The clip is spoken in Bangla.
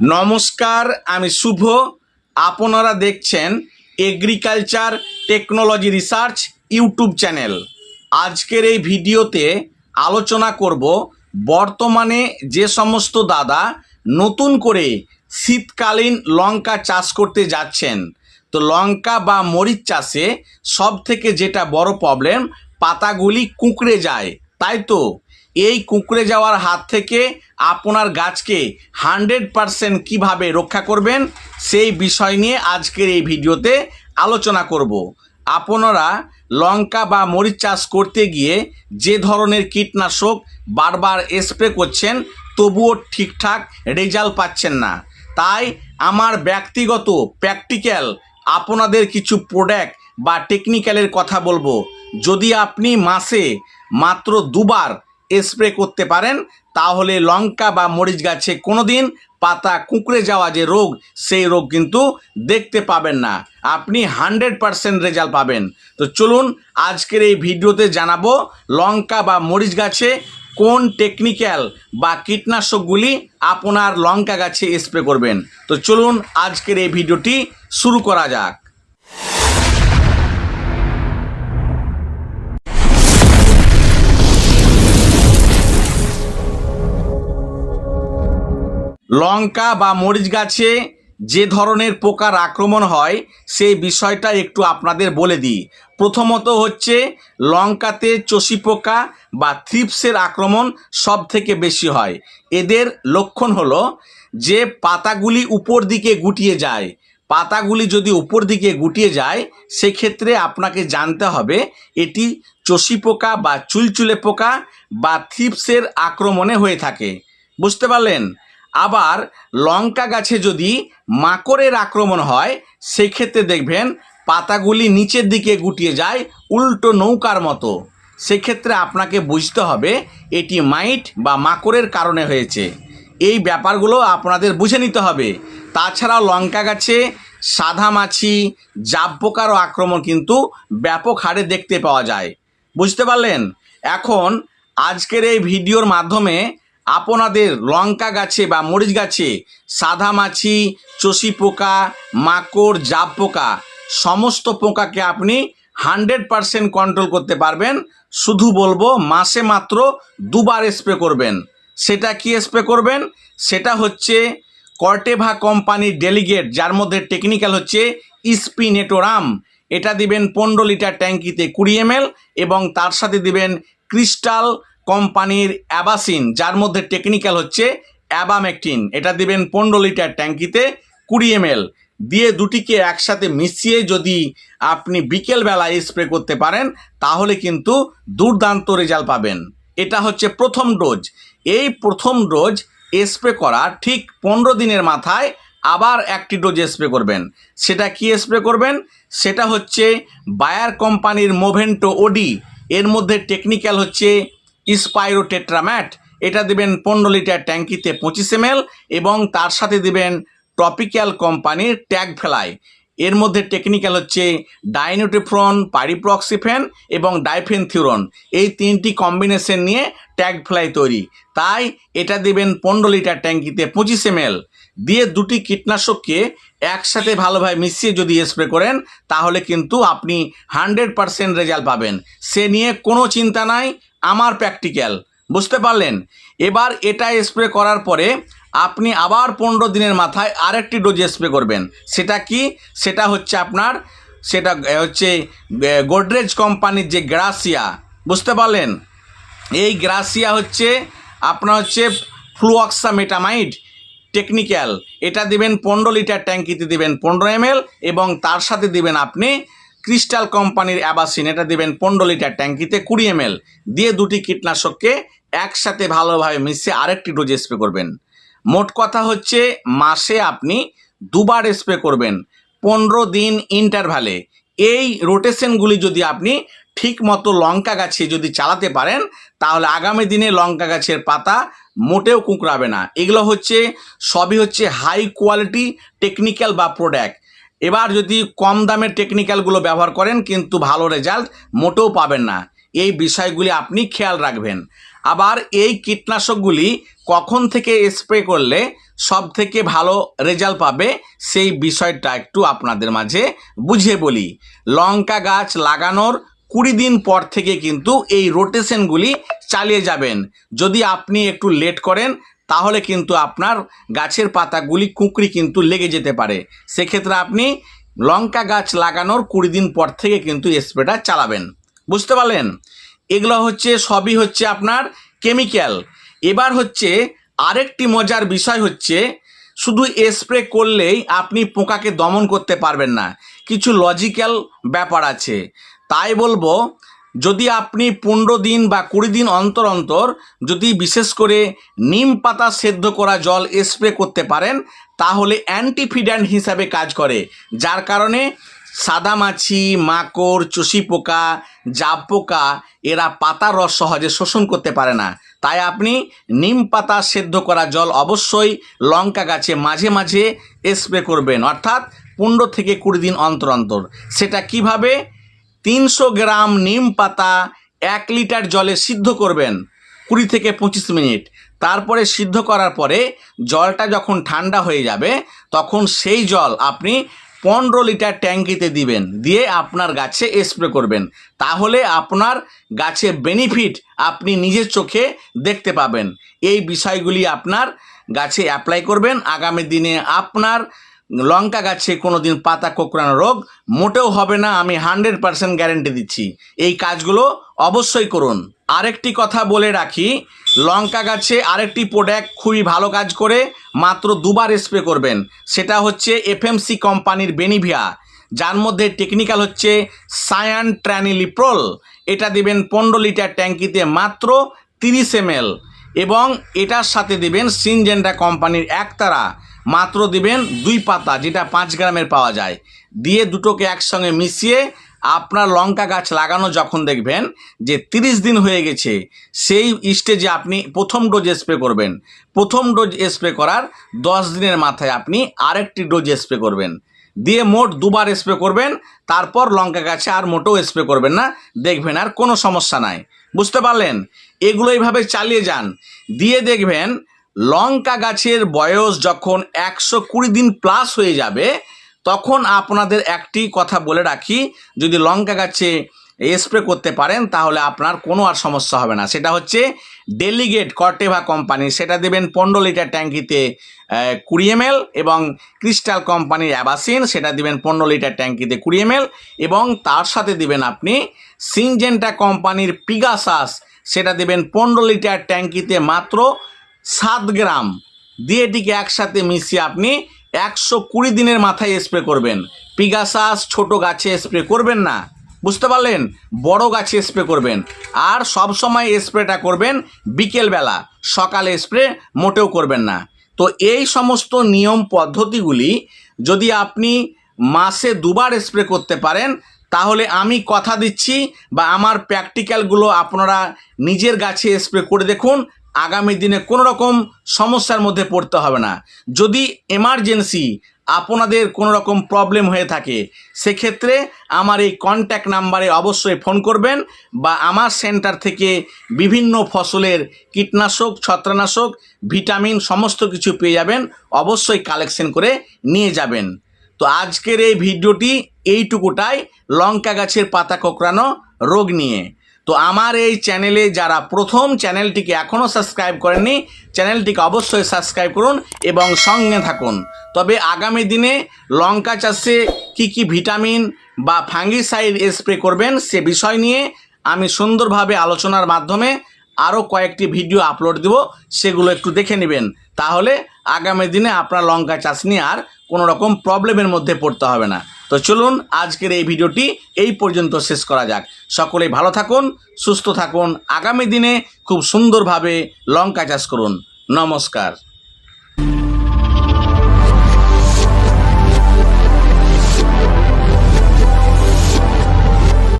নমস্কার, আমি শুভ। আপনারা দেখছেন agriculture technology research YouTube channel. আজকের এই ভিডিওতে আলোচনা করব বর্তমানে যে সমস্ত দাদা নতুন করে শীতকালীন লঙ্কা চাষ করতে যাচ্ছেন, তো লঙ্কা বা মরিচ চাষে সব থেকে যেটা বড় প্রবলেম পাতাগুলি কুঁকড়ে যায়, তাই তো? এই কুঁকড়ে যাওয়ার হাত থেকে আপনার গাছকে হান্ড্রেড পারসেন্ট কীভাবে রক্ষা করবেন সেই বিষয় নিয়ে আজকের এই ভিডিওতে আলোচনা করব। আপনারা লঙ্কা বা মরিচ চাষ করতে গিয়ে যে ধরনের কীটনাশক বারবার স্প্রে করছেন, তবুও ঠিকঠাক রেজাল্ট পাচ্ছেন না। তাই আমার ব্যক্তিগত, প্র্যাকটিক্যাল আপনাদের কিছু প্রোডাক্ট বা টেকনিক্যালের কথা বলব। যদি আপনি মাসে মাত্র দুবার স্প্রে করতে পারেন, তাহলে লঙ্কা বা মরিচ গাছে কোনো দিন পাতা কুঁকড়ে যাওয়া যে রোগ, সেই রোগ কিন্তু দেখতে পাবেন না। আপনি হান্ড্রেড পারসেন্ট রেজাল্ট পাবেন। তো চলুন আজকের এই ভিডিওতে জানাব লঙ্কা বা মরিচ গাছে কোন টেকনিক্যাল বা কীটনাশকগুলি আপনার লঙ্কা গাছে স্প্রে করবেন। তো চলুন আজকের এই ভিডিওটি শুরু করা যাক। লঙ্কা বা মরিচ গাছে যে ধরনের পোকার আক্রমণ হয়, সেই বিষয়টা একটু আপনাদের বলে দিই। প্রথমত হচ্ছে, লঙ্কাতে চষি পোকা বা থ্রিপসের আক্রমণ সব থেকে বেশি হয়। এদের লক্ষণ হলো যে পাতাগুলি উপর দিকে গুটিয়ে যায়। পাতাগুলি যদি উপর দিকে গুটিয়ে যায়, সেক্ষেত্রে আপনাকে জানতে হবে, এটি চষি পোকা বা চুলচুলে পোকা বা থ্রিপসের আক্রমণে হয়ে থাকে। বুঝতে পারলেন? আবার লঙ্কা গাছে যদি মাকড়ের আক্রমণ হয়, সেক্ষেত্রে দেখবেন পাতাগুলি নিচের দিকে গুটিয়ে যায়, উল্টো নৌকার মতো। সেক্ষেত্রে আপনাকে বুঝতে হবে, এটি মাইট বা মাকড়ের কারণে হয়েছে। এই ব্যাপারগুলো আপনাদের বুঝে নিতে হবে। তাছাড়াও লঙ্কা গাছে সাদা মাছি জাব পোকারও আক্রমণ কিন্তু ব্যাপক হারে দেখতে পাওয়া যায়। বুঝতে পারলেন? এখন আজকের এই ভিডিওর মাধ্যমে আপনাদের লঙ্কা গাছে বা মরিচ গাছে সাদা মাছি, চষি পোকা, মাকড়, জাব পোকা, সমস্ত পোকাকে আপনি হান্ড্রেড পারসেন্ট কন্ট্রোল করতে পারবেন। শুধু বলব, মাসে মাত্র দুবার স্প্রে করবেন। সেটা কি স্প্রে করবেন? সেটা হচ্ছে কর্টেভা কোম্পানির ডেলিগেট যার মধ্যে টেকনিক্যাল হচ্ছে ইস্পিনেটোরাম এটা দিবেন পনেরো লিটার ট্যাঙ্কিতে কুড়ি এম এবং তার সাথে দিবেন ক্রিস্টাল কোম্পানির অ্যাবাসিন, যার মধ্যে টেকনিক্যাল হচ্ছে অ্যাবামেকটিন। এটা দিবেন পনেরো লিটার ট্যাঙ্কিতে কুড়ি এম দিয়ে দুটিকে একসাথে মিশিয়ে যদি আপনি বিকেলবেলা স্প্রে করতে পারেন, তাহলে কিন্তু দুর্দান্ত রেজাল্ট পাবেন। এটা হচ্ছে প্রথম ডোজ এই প্রথম ডোজ স্প্রে করা ঠিক পনেরো দিনের মাথায় আবার একটি ডোজ স্প্রে করবেন। সেটা কি স্প্রে করবেন? সেটা হচ্ছে বায়ার কোম্পানির মোভেন্টো ওডি এর মধ্যে টেকনিক্যাল হচ্ছে স্পাইরো টেট্রাম্যাট এটা দিবেন পনেরো লিটার ট্যাঙ্কিতে পঁচিশ এম এবং তার সাথে দিবেন টপিক্যাল কোম্পানির ট্যাগ ফেলাই। এর মধ্যে টেকনিক্যাল হচ্ছে ডাইনোটিফ্রন, পারিপ্রক্সিফেন এবং ডাইফেনথিউরন। এই তিনটি কম্বিনেশন নিয়ে ট্যাগ ফ্লাই তৈরি। তাই এটা দেবেন পনেরো লিটার ট্যাঙ্কিতে পঁচিশ এম দিয়ে দুটি কীটনাশককে একসাথে ভালোভাবে মিশিয়ে যদি স্প্রে করেন, তাহলে কিন্তু আপনি হান্ড্রেড পারসেন্ট রেজাল্ট পাবেন। সে নিয়ে কোনো চিন্তা নাই। আমার প্র্যাকটিক্যাল বুঝতে পারলেন? এবার এটা স্প্রে করার পরে আপনি আবার পনেরো দিনের মাথায় আরেকটি ডোজ স্প্রে করবেন। সেটা কি? সেটা হচ্ছে আপনার, সেটা হচ্ছে গোদরেজ কোম্পানির যে গ্রাসিয়া বুঝতে পারলেন? এই গ্রাসিয়া হচ্ছে আপনার হচ্ছে ফ্লুঅক্সামেটামাইড টেকনিক্যাল এটা দিবেন পনেরো লিটার ট্যাঙ্কিতে দিবেন পনেরো এম এবং তার সাথে দিবেন আপনি ক্রিস্টাল কোম্পানির অ্যাবাসিন, এটা দেবেন পনেরো লিটার ট্যাঙ্কিতে কুড়ি এম দিয়ে দুটি কীটনাশককে একসাথে ভালোভাবে মিশিয়ে আরেকটি ডোজ স্প্রে করবেন। মোট কথা হচ্ছে, মাসে আপনি দুবার স্প্রে করবেন পনেরো দিন ইন্টারভ্যালে এই রোটেশনগুলি যদি আপনি ঠিক মতো লঙ্কা গাছে যদি চালাতে পারেন, তাহলে আগামী দিনে লঙ্কা গাছের পাতা মোটেও কুঁকড়াবে না। এগুলো হচ্ছে, সবই হচ্ছে হাই কোয়ালিটি টেকনিক্যাল বা প্রোডাক্ট এবার যদি কম দামের টেকনিক্যালগুলো ব্যবহার করেন, কিন্তু ভালো রেজাল্ট মোটেও পাবেন না। এই বিষয়গুলি আপনি খেয়াল রাখবেন। আবার এই কীটনাশকগুলি কখন থেকে স্প্রে করলে সব থেকে ভালো রেজাল্ট পাবে, সেই বিষয়টা একটু আপনাদের মাঝে বুঝিয়ে বলি। লঙ্কা গাছ লাগানোর কুড়ি দিন পর থেকে কিন্তু এই রোটেশনগুলি চালিয়ে যাবেন। যদি আপনি একটু লেট করেন তাহলে কিন্তু আপনার গাছের পাতাগুলি কুঁকড়ি কিন্তু লেগে যেতে পারে। সেক্ষেত্রে আপনি লঙ্কা গাছ লাগানোর কুড়ি দিন পর থেকে কিন্তু স্প্রেটা চালাবেন। বুঝতে পারলেন? এগুলো হচ্ছে, সবই হচ্ছে আপনার কেমিক্যাল। এবার হচ্ছে আরেকটি মজার বিষয় হচ্ছে, শুধু স্প্রে করলেই আপনি পোকাকে দমন করতে পারবেন না। কিছু লজিক্যাল ব্যাপার আছে। তাই বলব যদি আপনি পনেরো দিন বা কুড়ি দিন অন্তর অন্তর যদি বিশেষ করে নিম পাতা সেদ্ধ করা জল স্প্রে করতে পারেন, তাহলে অ্যান্টিফিড্যান্ট হিসাবে কাজ করে। যার কারণে সাদা মাছি মাকড়, চষি পোকা, জাব পোকা, এরা পাতার রস সহজে শোষণ করতে পারে না। তাই আপনি নিম পাতা সেদ্ধ করা জল অবশ্যই লঙ্কা গাছে মাঝে মাঝে স্প্রে করবেন, অর্থাৎ পনেরো থেকে কুড়ি দিন অন্তর অন্তর। সেটা কীভাবে? তিনশো গ্রাম নিম পাতা এক লিটার জলে সিদ্ধ করবেন কুড়ি থেকে পঁচিশ মিনিট। তারপরে সিদ্ধ করার পরে জলটা যখন ঠান্ডা হয়ে যাবে, তখন সেই জল আপনি পনেরো লিটার ট্যাঙ্কিতে দিবেন, দিয়ে আপনার গাছে স্প্রে করবেন। তাহলে আপনার গাছে বেনিফিট আপনি নিজের চোখে দেখতে পাবেন। এই বিষয়গুলি আপনার গাছে অ্যাপ্লাই করবেন। আগামী দিনে আপনার লঙ্কা গাছে কোনো দিন পাতা কোঁকড়ানো রোগ মোটেও হবে না, আমি হান্ড্রেড পার্সেন্ট গ্যারেন্টি দিচ্ছি। এই কাজগুলো অবশ্যই করুন। আরেকটি কথা বলে রাখি, লঙ্কা গাছে আরেকটি প্রোডাক্ট খুবই ভালো কাজ করে, মাত্র দুবার স্প্রে করবেন। সেটা হচ্ছে এফএমসি কোম্পানির বেনিভিয়া। যার মধ্যে টেকনিক্যাল হচ্ছে সায়ান ট্র্যানিলিপ্রোল এটা দিবেন পনেরো লিটার ট্যাঙ্কিতে মাত্র তিরিশ এম এবং এটার সাথে দেবেন সিনজেন্ডা কোম্পানির একতারা। মাত্র দিবেন দুই পাতা, যেটা পাঁচ গ্রামের পাওয়া যায়। দিয়ে দুটোকে একসঙ্গে মিশিয়ে আপনার লঙ্কা গাছ লাগানো যখন দেখবেন যে তিরিশ দিন হয়ে গেছে, সেই স্টেজে আপনি প্রথম ডোজ স্প্রে করবেন। প্রথম ডোজ স্প্রে করার দশ দিনের মাথায় আপনি আরেকটি ডোজ স্প্রে করবেন। দিয়ে মোট দুবার স্প্রে করবেন, তারপর লঙ্কা গাছে আর মোটেও স্প্রে করবেন না, দেখবেন আর কোনো সমস্যা নাই। বুঝতে পারলেন? এগুলো এইভাবে চালিয়ে যান। দিয়ে দেখবেন লঙ্কা গাছের বয়স যখন একশো কুড়ি দিন প্লাস হয়ে যাবে, তখন আপনাদের একটি কথা বলে রাখি, যদি লঙ্কা গাছে স্প্রে করতে পারেন, তাহলে আপনার কোনো আর সমস্যা হবে না। সেটা হচ্ছে ডেলিগেট কর্টেভা কোম্পানি সেটা দেবেন পনেরো লিটার ট্যাঙ্কিতে কুড়ি এম এবং ক্রিস্টাল কোম্পানির অ্যাবাসিন সেটা দিবেন পনেরো লিটার ট্যাঙ্কিতে কুড়ি এম এবং তার সাথে দিবেন আপনি সিনজেন্টা কোম্পানির পিগাসাস সেটা দেবেন পনেরো লিটার ট্যাঙ্কিতে মাত্র সাত গ্রাম। দিয়ে এটিকে একসাথে মিশিয়ে আপনি একশো কুড়ি দিনের মাথায় স্প্রে করবেন। পিগাসাস ছোট গাছে স্প্রে করবেন না। বুঝতে পারলেন? বড় গাছে স্প্রে করবেন। আর সব সময় স্প্রেটা করবেন বিকেলবেলা। সকালে স্প্রে মোটেও করবেন না। তো এই সমস্ত নিয়ম পদ্ধতিগুলি যদি আপনি মাসে দুবার স্প্রে করতে পারেন, তাহলে আমি কথা দিচ্ছি বা আমার প্র্যাকটিক্যালগুলো আপনারা নিজের গাছে স্প্রে করে দেখুন। আগামী দিনে কোনো রকম সমস্যার মধ্যে পড়তে হবে না। যদি এমার্জেন্সি আপনাদের কোনো রকম প্রবলেম হয়ে থাকে, সেক্ষেত্রে আমার এই কন্ট্যাক্ট নাম্বারে অবশ্যই ফোন করবেন বা আমার সেন্টার থেকে বিভিন্ন ফসলের কীটনাশক ছত্রানাশক ভিটামিন সমস্ত কিছু পেয়ে যাবেন, অবশ্যই কালেকশন করে নিয়ে যাবেন। তো আজকের এই ভিডিওটি এইটুকুটাই। লঙ্কা গাছের পাতা কোঁকড়ানো রোগ নিয়ে। তো আমার এই চ্যানেলে যারা প্রথম চ্যানেলটিকে এখনও সাবস্ক্রাইব করেননি চ্যানেলটিকে অবশ্যই সাবস্ক্রাইব করুন এবং সঙ্গে থাকুন। তবে আগামী দিনে লঙ্কা চাষে কি কি ভিটামিন বা ফাঙ্গিসাইড স্প্রে করবেন সে বিষয় নিয়ে আমি সুন্দরভাবে আলোচনার মাধ্যমে আরও কয়েকটি ভিডিও আপলোড দেব, সেগুলো একটু দেখে নেবেন। তাহলে আগামী দিনে আপনার লঙ্কা চাষ নিয়ে আর কোনো রকম প্রবলেমের মধ্যে পড়তে হবে না। তো চলুন আজকের এই ভিডিওটি এই পর্যন্ত শেষ করা যাক। সকলে ভালো থাকুন, সুস্থ থাকুন, আগামী দিনে খুব সুন্দরভাবে লঙ্কা চাষ করুন। নমস্কার।